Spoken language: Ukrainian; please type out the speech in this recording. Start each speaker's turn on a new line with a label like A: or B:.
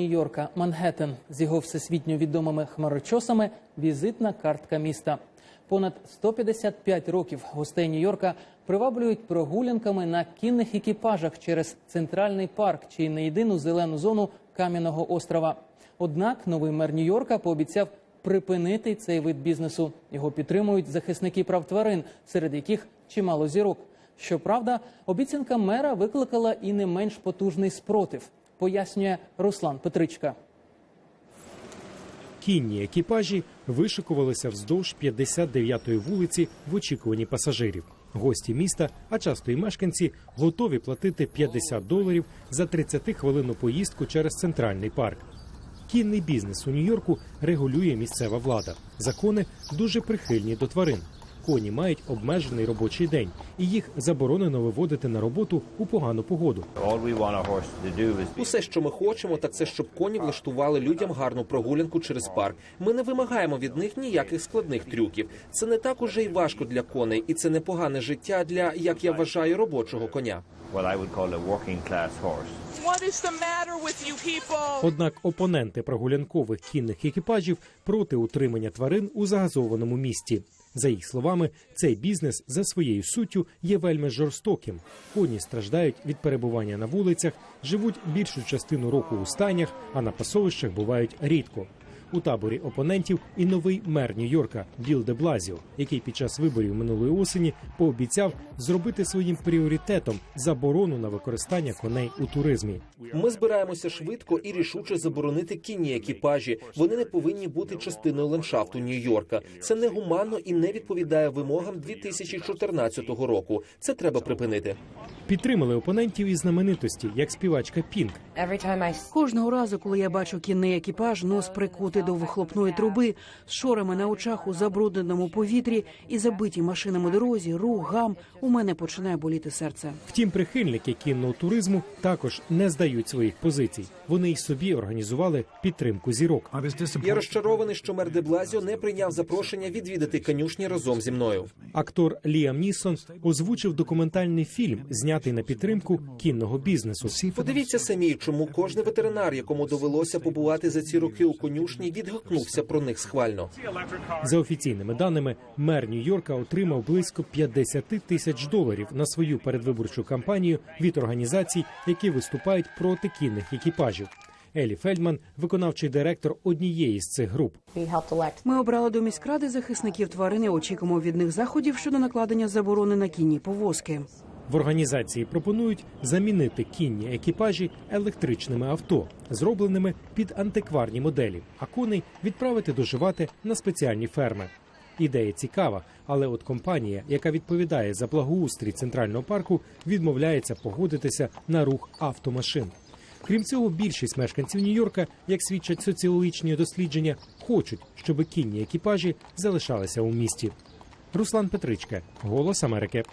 A: Нью-Йорка Манхеттен з його всесвітньо відомими хмарочосами візитна картка міста. Понад 155 років гостей Нью-Йорка приваблюють прогулянками на кінних екіпажах через центральний парк чи не єдину зелену зону Кам'яного острова. Однак новий мер Нью-Йорка пообіцяв припинити цей вид бізнесу. Його підтримують захисники прав тварин, серед яких чимало зірок. Щоправда, обіцянка мера викликала і не менш потужний спротив, пояснює Руслан Петричка.
B: Кінні екіпажі вишикувалися вздовж 59-ї вулиці в очікуванні пасажирів. Гості міста, а часто і мешканці, готові платити 50 доларів за 30-хвилинну поїздку через центральний парк. Кінний бізнес у Нью-Йорку регулює місцева влада. Закони дуже прихильні до тварин. Коні мають обмежений робочий день, і їх заборонено виводити на роботу у погану погоду.
C: Усе, що ми хочемо, так це щоб коні влаштували людям гарну прогулянку через парк. Ми не вимагаємо від них ніяких складних трюків. Це не так уже й важко для коней, і це непогане життя для, як я вважаю, робочого коня.
B: Однак опоненти прогулянкових кінних екіпажів проти утримання тварин у загазованому місті. За їх словами, цей бізнес за своєю суттю є вельми жорстоким. Коні страждають від перебування на вулицях, живуть більшу частину року у станях, а на пасовищах бувають рідко. У таборі опонентів і новий мер Нью-Йорка Біл де Блазіо, який під час виборів минулої осені пообіцяв зробити своїм пріоритетом заборону на використання коней у туризмі.
C: Ми збираємося швидко і рішуче заборонити кінні екіпажі. Вони не повинні бути частиною ландшафту Нью-Йорка. Це негуманно і не відповідає вимогам 2014 року. Це треба припинити.
B: Підтримали опонентів і знаменитості, як співачка Пінк.
D: Кожного разу, коли я бачу кінний екіпаж, нос прикутий до вихлопної труби, з шорами на очах у забрудненому повітрі і забитій машинами дорозі, рух, гам, у мене починає боліти серце.
B: Втім, прихильники кінного туризму також не здають своїх позицій. Вони й собі організували підтримку зірок.
C: Я розчарований, що мер де Блазіо не прийняв запрошення відвідати конюшні разом зі мною.
B: Актор Ліам Нісон озвучив документальний фільм, знятий на підтримку кінного бізнесу.
C: Подивіться самі, чому кожен ветеринар, якому довелося побувати за ці роки у конюшні, відгукнувся про них схвально.
B: За офіційними даними, мер Нью-Йорка отримав близько 50 тисяч доларів на свою передвиборчу кампанію від організацій, які виступають проти кінних екіпажів. Елі Фельдман, виконавчий директор однієї з цих груп.
D: Ми обрали до міськради захисників тварин і очікуємо від них заходів щодо накладення заборони на кінні повозки.
B: В організації пропонують замінити кінні екіпажі електричними авто, зробленими під антикварні моделі, а коней відправити доживати на спеціальні ферми. Ідея цікава, але от компанія, яка відповідає за благоустрій центрального парку, відмовляється погодитися на рух автомашин. Крім цього, більшість мешканців Нью-Йорка, як свідчать соціологічні дослідження, хочуть, щоб кінні екіпажі залишалися у місті. Руслан Петричка, Голос Америки.